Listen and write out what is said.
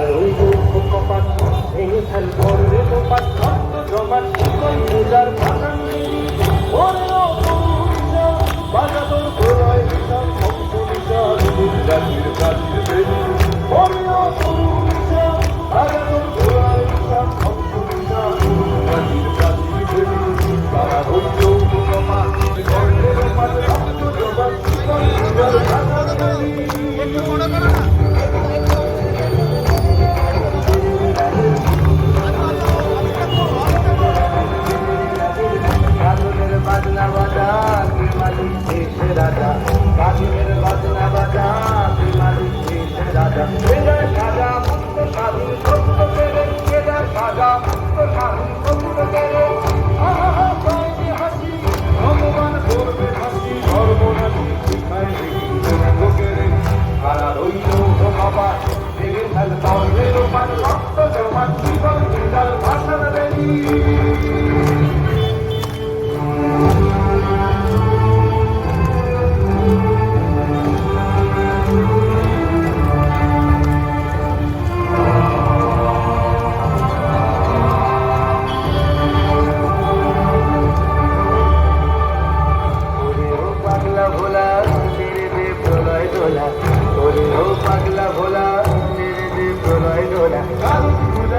আর ওই দুঃখ কপাল এই ধ্যান করবে কপাল শিকল পূজার ভাঙা মালি শেষ রাজা বাজিমের বাজনা বাজা মালি শেষ রাজা বেদার সাজা মুক্ত স্বাধীন সত্য কেড়ে olhar.